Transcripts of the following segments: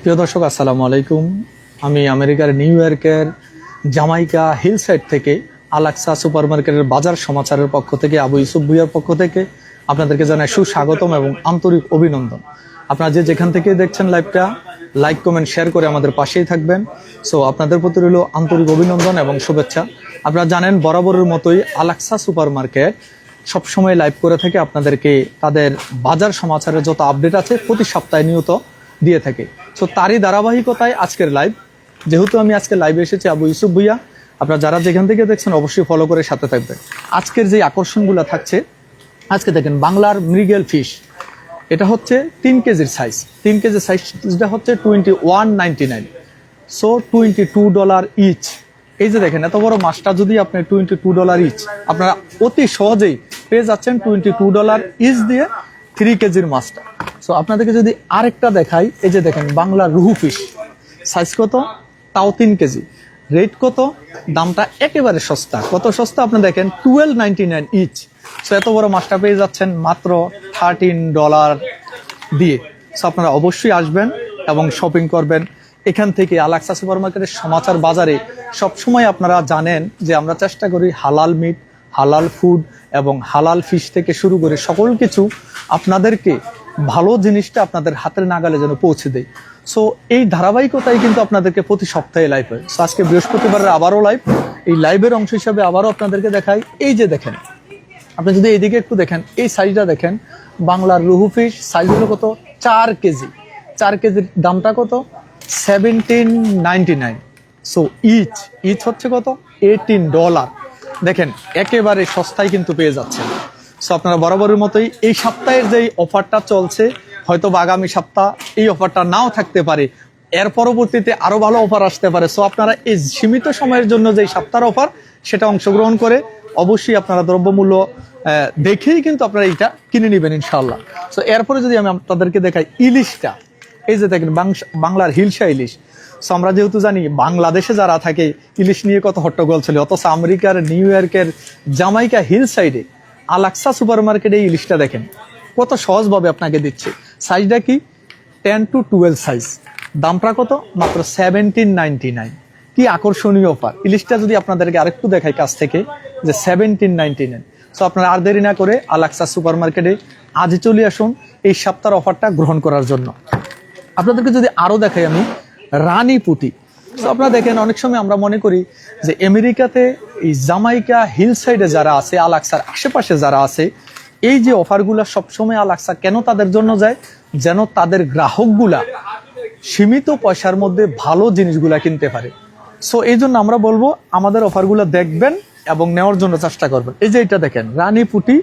প্রিয় দর্শক, আসসালামু আলাইকুম। আমি আমেরিকার নিউ ইয়র্কের জামাইকা হিল সাইড থেকে আলাক্সা সুপার মার্কেটের বাজার সমাচারের পক্ষ থেকে, আবু ইউসুফ ভুইয়ার পক্ষ থেকে আপনাদেরকে জানাই সুস্বাগতম এবং আন্তরিক অভিনন্দন। আপনারা যে যেখান থেকে দেখছেন লাইভটা, লাইক, কমেন্ট, শেয়ার করে আমাদের পাশেই থাকবেন। সো, আপনাদের প্রতি রইল আন্তরিক অভিনন্দন এবং শুভেচ্ছা। আপনারা জানেন, বরাবরের মতোই আলাক্সা সুপার মার্কেট সবসময় লাইভ করে থাকে, আপনাদেরকে তাদের বাজার সমাচারের যত আপডেট আছে প্রতি সপ্তাহে নিয়ত দিয়ে থাকে। সো তারই ধারাবাহিকতায় আজকের লাইভ যেহেতু আমি আজকে লাইভে এসেছি আবু ইউসুফ ভুইয়া, আপনারা যারা যেখান থেকে দেখছেন অবশ্যই ফলো করে সাথে থাকবেন। আজকের যে আকর্ষণগুলো থাকছে, আজকে দেখেন বাংলার মৃগেল ফিশ এটা হচ্ছে তিন কেজির সাইজ তিন কেজির সাইজটা হচ্ছে twenty one ninety nine so twenty two dollar each এই যে দেখেন, এত বড় মাছটা যদি আপনি টোয়েন্টি টু ডলার ইচ আপনারা অতি সহজেই পেয়ে যাচ্ছেন টোয়েন্টি টু ডলার ইচ দিয়ে থ্রি কেজির মাছটা। সো আপনাদেরকে যদি আরেকটা দেখাই, এই যে দেখেন বাংলা রুহু ফিশ সাইজ কত? তাও তিন কেজি। রেট কত? দামটা একেবারে সস্তা। কত সস্তা? আপনি দেখেন twelve ninety nine each so এত বড় মাছটা পেয়ে যাচ্ছেন মাত্র থার্টিন ডলার দিয়ে। সো আপনারা অবশ্যই আসবেন এবং শপিং করবেন। এখান থেকে আলাক্সা সুপার মার্কেটের সমাচার বাজারে সবসময় আপনারা জানেন যে আমরা চেষ্টা করি হালাল মিট হালাল ফুড এবং হালাল ফিশ থেকে শুরু করে সকল কিছু আপনাদেরকে ভালো জিনিসটা আপনাদের হাতের নাগালে যেন পৌঁছে দেয়। সো এই ধারাবাহিকতাই কিন্তু আপনাদেরকে প্রতি সপ্তাহে লাইভ হয়। সো আজকে বৃহস্পতিবারের আবারও লাইভ এই লাইভের অংশ হিসাবে আবারও আপনাদেরকে দেখাই। এই যে দেখেন, আপনি যদি এইদিকে একটু দেখেন, এই সাইজটা দেখেন, বাংলার রুহু ফিশ সাইজ হলো কত? চার কেজি। চার কেজির দামটা কত? Seventeen ninety nine so each each হচ্ছে কত? এইটিন ডলার দেখেন, একেবারে সস্তায় কিন্তু পেয়ে যাচ্ছেন। সো আপনারা বরাবরের মতোই এই সপ্তাহের যেই অফারটা চলছে, হয়তো বা আগামী সপ্তাহ এই অফারটা নাও থাকতে পারে। এর পরবর্তীতে আরও ভালো অফার আসতে পারে। সো আপনারা এই সীমিত সময়ের জন্য যে সপ্তাহের অফার সেটা অংশগ্রহণ করে অবশ্যই আপনারা দ্রব্যমূল্য দেখেই কিন্তু আপনারা এইটা কিনে নেবেন ইনশাল্লাহ সো এরপরে যদি আমি আপনাদেরকে দেখাই, ইলিশটা। এই যে দেখেন বাংলার হিলসা ইলিশ। আমরা যেহেতু জানি বাংলাদেশে যারা থাকে, ইলিশ নিয়ে কত হট্টগোল ছিল, অথচ আমেরিকার, নিউ ইয়র্কের, জামাইকা হিল সাইডে আলাক্সা সুপার মার্কেটে এই ইলিশটা দেখেন। কত সহজভাবে আপনাকে দিচ্ছে। সাইজটা কি? টেন টু টুয়েলভ সাইজ দামটা কত? মাত্র সেভেন্টিন নাইনটি নাইন কি আকর্ষণীয় অফার। ইলিশটা যদি আপনাদেরকে আরেকটু দেখাই কাছ থেকে, যে সেভেন্টিন নাইনটি নাইন সো আপনারা আর দেরি না করে আলাক্সা সুপার মার্কেটে আজই চলে আসুন এই সপ্তাহের অফারটা গ্রহণ করার জন্য। আপনাদেরকে যদি আরও দেখাই আমি রানী পুঁটি তো আপনারা দেখেন, অনেক সময় আমরা মনে করি যে আমেরিকাতে এই জামাইকা হিল সাইডে যারা আছে আলাক্সার আশেপাশে যারা আছে, এই যে অফারগুলো সবসময় আলাক্সা কেন তাদের জন্য যায়? যেন তাদের গ্রাহকগুলা সীমিত পয়সার মধ্যে ভালো জিনিসগুলা কিনতে পারে। সো এই জন্য আমরা বলব, আমাদের অফারগুলো দেখবেন এবং নেওয়ার জন্য চেষ্টা করবেন। এই যে এটা দেখেন, রানী পুটি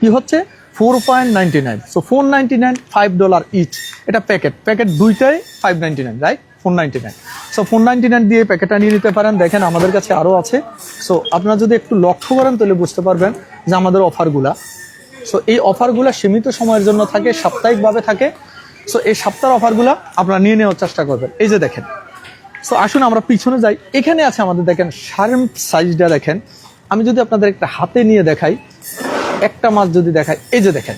কি হচ্ছে? Four point ninety nine so four ninety nine five dollar each এটা প্যাকেট প্যাকেট দুইটাই five ninety nine right four ninety nine so four ninety nine দিয়ে প্যাকেটটা নিয়ে নিতে পারেন। দেখেন, আমাদের কাছে আরও আছে। সো আপনারা যদি একটু লক্ষ্য করেন, তাহলে বুঝতে পারবেন যে আমাদের অফারগুলা। সো এই অফারগুলা সীমিত সময়ের জন্য থাকে, সাপ্তাহিকভাবে থাকে। সো এই সপ্তাহের অফারগুলা আপনারা নিয়ে নেওয়ার চেষ্টা করবেন। এই যে দেখেন। সো আসুন আমরা পিছনে যাই। এখানে আছে আমাদের, দেখেন সারেম সাইজটা দেখেন। আমি যদি আপনাদের একটা হাতে নিয়ে দেখাই। একটা মাছ যদি দেখায় এই যে দেখেন,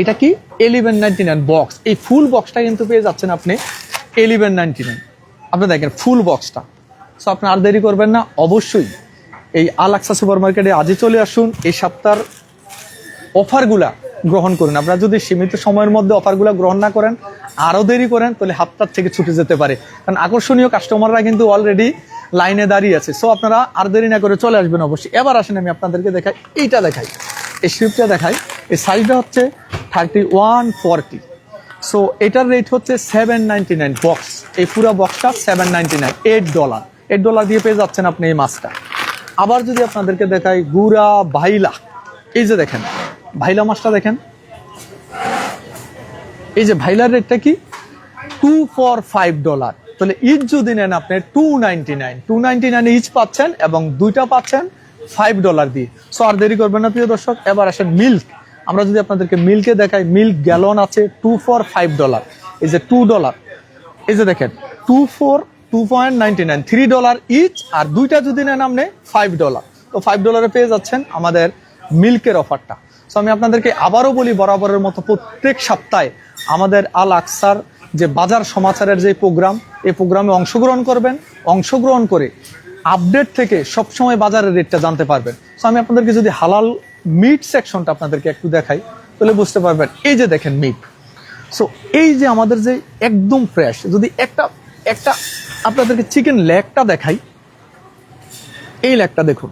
এটা কি? এলিভেন নাইনটি নাইন বক্স এই ফুল বক্সটা কিন্তু পেয়ে যাচ্ছেন আপনি এলিভেন নাইনটি নাইন আপনি দেখেন ফুল বক্সটা সো আপনি আর দেরি করবেন না, অবশ্যই এই আলাক্সা সুপার মার্কেটে আজই চলে আসুন, এই সপ্তাহের অফারগুলা গ্রহণ করুন। আপনারা যদি সীমিত সময়ের মধ্যে অফারগুলো গ্রহণ না করেন, আরও দেরি করেন, তাহলে হাতটার থেকে ছুটে যেতে পারে। কারণ আকর্ষণীয় কাস্টমাররা কিন্তু অলরেডি লাইনে দাঁড়িয়ে আছে। সো আপনারা আর দেরি না করে চলে আসবেন অবশ্যই। এবার আসেন আমি আপনাদেরকে দেখাই। এইটা দেখাই। এই স্ক্রিপ্টটা দেখাই। এই সাইজটা হচ্ছে থার্টি ওয়ান ফোরটি সো এটার রেট হচ্ছে সেভেন নাইনটি নাইন বক্স এই পুরো বক্সটা seven ninety nine eight dollar eight dollar দিয়ে পেয়ে যাচ্ছেন আপনি এই মাছটা। আবার যদি আপনাদেরকে দেখাই গুড়া ভাইলা। এই যে দেখেন। ভাইলা মাছটা দেখেন। এই যে ভাইলার রেটটা কি? টু ফর ফাইভ ডলার তাহলে ইচ যদি নেন আপনি two ninety nine two ninety nine each পাচ্ছেন এবং দুইটা পাচ্ছেন ফাইভ ডলার দিয়ে। সো আর দেরি করবেন না প্রিয় দর্শক। এবার আসেন মিল্ক আমরা যদি আপনাদেরকে মিল্কে দেখাই মিল্ক গ্যালন আছে টু ফর ফাইভ ডলার এই যে টু ডলার এই যে দেখেন two four two point ninety nine three dollar each আর দুইটা যদি নেন আপনি ফাইভ ডলার তো ফাইভ ডলারে পেয়ে যাচ্ছেন আমাদের মিল্কের অফারটা সো আমি আপনাদেরকে আবারও বলি, বরাবরের মতো প্রত্যেক সপ্তাহে আমাদের আল আকসার যে বাজার সমাচারের যে প্রোগ্রাম, এই প্রোগ্রামে অংশগ্রহণ করবেন। অংশগ্রহণ করে আপডেট থেকে সবসময় বাজারের রেটটা জানতে পারবেন। সো আমি আপনাদেরকে যদি হালাল মিট সেকশনটা আপনাদেরকে একটু দেখাই, তাহলে বুঝতে পারবেন, এই যে দেখেন মিট সো এই যে আমাদের যে একদম ফ্রেশ যদি একটা একটা আপনাদেরকে চিকেন লেগটা দেখাই, এই লেগটা দেখুন।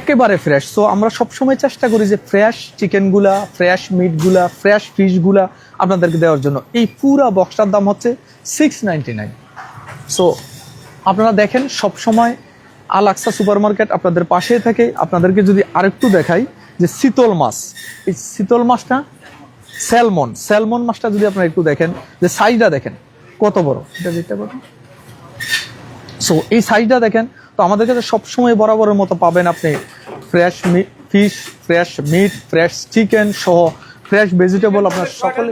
একেবারে ফ্রেশ সো আমরা সবসময় চেষ্টা করি যে ফ্রেশ চিকেনগুলা ফ্রেশ মিটগুলা ফ্রেশ ফিশগুলা আপনাদেরকে দেওয়ার জন্য। এই পুরা বক্সটার দাম হচ্ছে সিক্স নাইন সো আপনারা দেখেন, সবসময় আলাক্সা সুপার মার্কেট আপনাদের পাশেই থাকে। আপনাদেরকে যদি আরেকটু দেখাই যে শীতল মাছ। এই শীতল মাছটা স্যালমন স্যালমন মাছটা যদি আপনারা একটু দেখেন, যে সাইজটা দেখেন, কত বড়? এটা যেটা বড় সো এই সাইজটা দেখেন তো আমাদের কাছে সবসময় বরাবরের মতো পাবেন আপনি fresh fish fresh meat fresh chicken সহ ফ্রেশ ভেজিটেবল আপনার সকলে,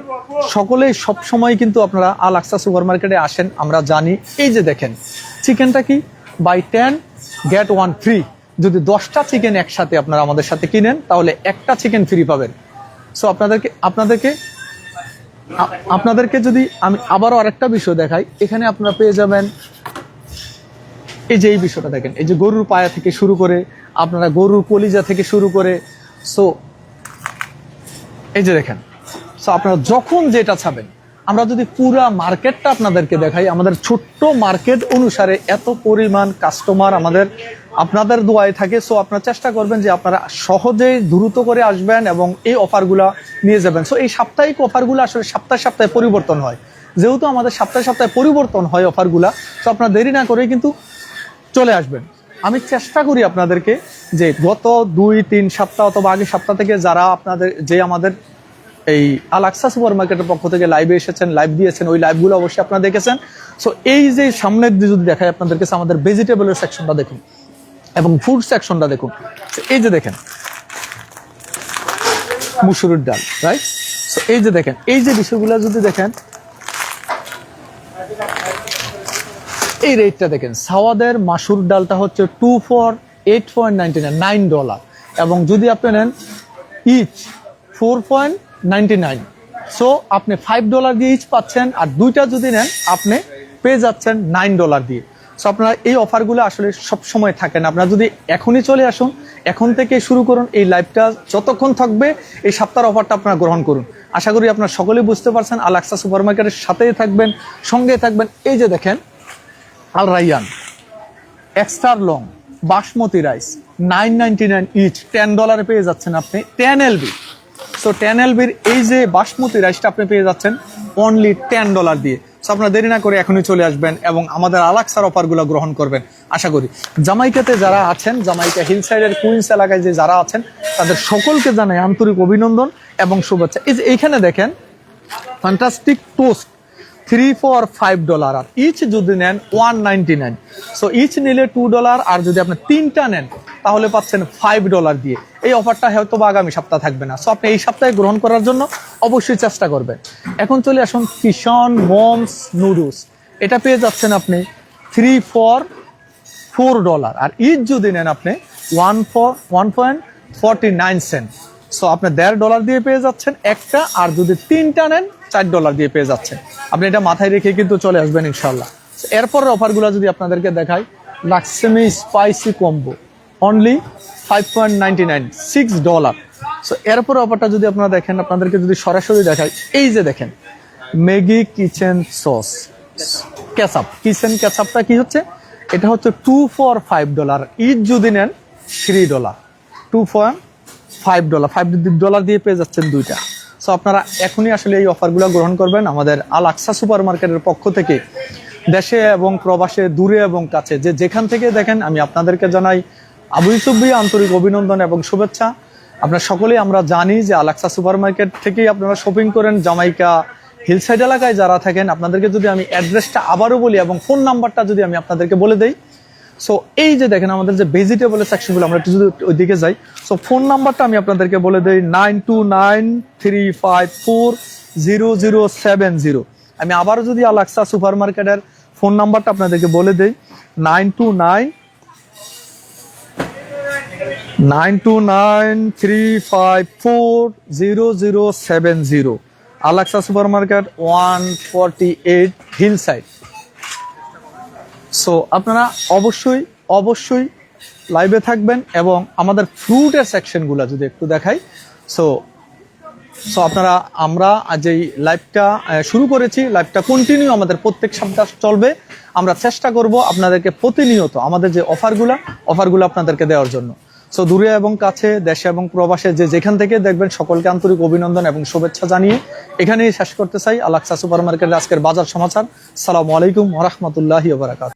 সকলেই সবসময় কিন্তু আপনারা আল আকসা সুপার মার্কেটে আসেন, আমরা জানি। এই যে দেখেন চিকেনটা কি? Buy ten get one free যদি দশটা চিকেন একসাথে আপনারা আমাদের সাথে কিনেন, তাহলে একটা চিকেন ফ্রি পাবেন। সো আপনাদেরকে আপনাদেরকে আপনাদেরকে যদি আমি আবারও আরেকটা বিষয় দেখাই, এখানে আপনারা পেয়ে যাবেন এই যে এই বিষয়টা দেখেন, এই যে গরুর পায়া থেকে শুরু করে, আপনারা গরুর কলিজা থেকে শুরু করে সো এই যে দেখেন সো আপনারা যখন যেটা চাবেন আমরা যদি পুরা মার্কেটটা আপনাদেরকে দেখাই, আমাদের ছোট্ট মার্কেট অনুসারে এত পরিমাণ কাস্টমার আমাদের, আপনাদের দোয়ায় থাকে সো আপনারা চেষ্টা করবেন যে আপনারা সহজেই দ্রুত করে আসবেন এবং এই অফারগুলো নিয়ে যাবেন। সো এই সাপ্তাহিক অফারগুলো আসলে সপ্তাহে সপ্তাহে পরিবর্তন হয়। যেহেতু আমাদের সপ্তাহে সপ্তাহে পরিবর্তন হয় অফারগুলা সো আপনারা দেরি না করে কিন্তু চলে আসবেন। আমি চেষ্টা করি আপনাদেরকে যে গত দুই, তিন সপ্তাহ অথবা আগে সপ্তাহ থেকে যারা আপনাদের, যে আমাদের এই আলাক্সা সুপার মার্কেটের পক্ষ থেকে লাইভে এসেছেন লাইভ দিয়েছেন, ওই লাইভগুলো অবশ্যই আপনারা দেখেছেন। সো এই যে সামনের দিকে যদি দেখায় আপনাদের কাছে, আমাদের ভেজিটেবলের সেকশনটা দেখুন এবং ফুড সেকশনটা দেখুন। এই যে দেখেন, মুসুরির ডাল রাইট সো এই যে দেখেন, এই যে বিষয়গুলো যদি দেখেন এই রেটটা দেখেন, সাওয়াদের মাসুর ডালটা হচ্ছে two for eight point ninety nine nine dollar এবং যদি আপনি নেন each four point ninety nine so আপনি ফাইভ ডলার দিয়ে ইচ পাচ্ছেন, আর দুইটা যদি নেন, আপনি পেয়ে যাচ্ছেন নাইন ডলার দিয়ে। সো আপনারা এই অফারগুলো আসলে সব সময় থাকেন। আপনারা যদি এখনই চলে আসুন, এখন থেকে শুরু করুন, এই লাইভটা যতক্ষণ থাকবে, এই সপ্তাহের অফারটা আপনারা গ্রহণ করুন। আশা করি আপনারা সকলেই বুঝতে পারছেন আলাক্সা সুপার মার্কেটের সাথেই থাকবেন সঙ্গে থাকবেন। এই যে দেখেন Al Rayyan, extra long, basmati rice nine ninety nine each ten ডলারে পেয়ে যাচ্ছেন আপনি ten L B so ten এলবির এই যে বাসমতি রাইসটা আপনি পেয়ে যাচ্ছেন অনলি টেন ডলার দিয়ে। সো আপনারা দেরি না করে এখনই চলে আসবেন এবং আমাদের আলাক্সার অফারগুলো গ্রহণ করবেন, আশা করি। জামাইকাতে যারা আছেন, জামাইকা হিল সাইডের কুইন্স এলাকায় যে যারা আছেন, তাদের সকলকে জানাই আন্তরিক অভিনন্দন এবং শুভেচ্ছা। এই যে এইখানে দেখেন fantastic toast three for five dollar R each যদি নেন one ninety nine so each নিলে টু ডলার আর যদি আপনি তিনটা নেন, তাহলে পাচ্ছেন ফাইভ ডলার দিয়ে। এই অফারটা হয়তো বা আগামী সপ্তাহ থাকবে না। সো আপনি এই সপ্তাহে গ্রহণ করার জন্য অবশ্যই চেষ্টা করবেন। এখন চলে আসুন কিষণ মমস নুডলস এটা পেয়ে যাচ্ছেন আপনি থ্রি ফর ফোর ডলার আর ইচ যদি নেন আপনি one for one point forty nine cent so আপনি দেড় ডলার দিয়ে পেয়ে যাচ্ছেন একটা, আর যদি তিনটা নেন, চার ডলার দিয়ে পেয়ে যাচ্ছেন। আপনি এটা মাথায় রেখে কিন্তু চলে আসবেন ইনশাল্লাহ এরপরের অফারগুলো যদি আপনাদেরকে দেখাই লাক্সেমি spicy combo only five point ninety nine six dollar so এরপরে অফারটা যদি আপনারা দেখেন, আপনাদেরকে যদি সরাসরি দেখাই, এই যে দেখেন Maggi kitchen sauce ketchup kitchen ক্যাচাপটা কি হচ্ছে? এটা হচ্ছে two for five dollar each যদি নেন three dollar two for five dollar five dollar দিয়ে পেয়ে যাচ্ছেন দুইটা। সো আপনারা এখনই আসলে এই অফারগুলো গ্রহণ করবেন আমাদের আল আকসা সুপার মার্কেটের পক্ষ থেকে। দেশে এবং প্রবাসে, দূরে এবং কাছে, যে যেখান থেকে দেখেন, আমি আপনাদেরকে জানাই আবু ইউসুফ আন্তরিক অভিনন্দন এবং শুভেচ্ছা। আপনারা সকলেই, আমরা জানি যে আলাক্সা সুপার মার্কেট থেকেই আপনারা শপিং করেন, জামাইকা হিলসাইড এলাকায় যারা থাকেন, আপনাদেরকে যদি আমি অ্যাড্রেসটা আবারও বলি এবং ফোন নাম্বারটা যদি আমি আপনাদেরকে বলে দেই সো এই যে দেখেন আমাদের যে ভেজিটেবলের সেকশনগুলো আমরা একটু যদি ওই দিকে যাই সো ফোন নাম্বারটা আমি আপনাদেরকে বলে দিই nine two nine three five four zero zero seven zero আমি আবারও যদি আলাক্সা সুপার মার্কেটের ফোন নাম্বারটা আপনাদেরকে বলে দিই nine two nine nine two nine three five four zero zero seven zero আলাক্সা super market one forty eight hill side so আপনারা অবশ্যই অবশ্যই লাইভে থাকবেন এবং আমাদের ফ্রুটের সেকশনগুলো যদি একটু দেখাই। সো সো আপনারা, আমরা এই লাইভটা শুরু করেছি। লাইভটা কন্টিনিউ আমাদের প্রত্যেক সপ্তাহ চলবে। আমরা চেষ্টা করব আপনাদেরকে প্রতিনিয়ত আমাদের যে অফারগুলো অফারগুলো আপনাদেরকে দেওয়ার জন্য। সো দূরে এবং কাছে, দেশে এবং প্রবাসে যে যেখান থেকে দেখবেন, সকলকে আন্তরিক অভিনন্দন এবং শুভেচ্ছা জানিয়ে এখানেই শেষ করতে চাই। আলাক্সা সুপার মার্কেটের আজকের বাজার সমাচার। সালামু আলাইকুম ওরহমতুল্লাহি বারাকাত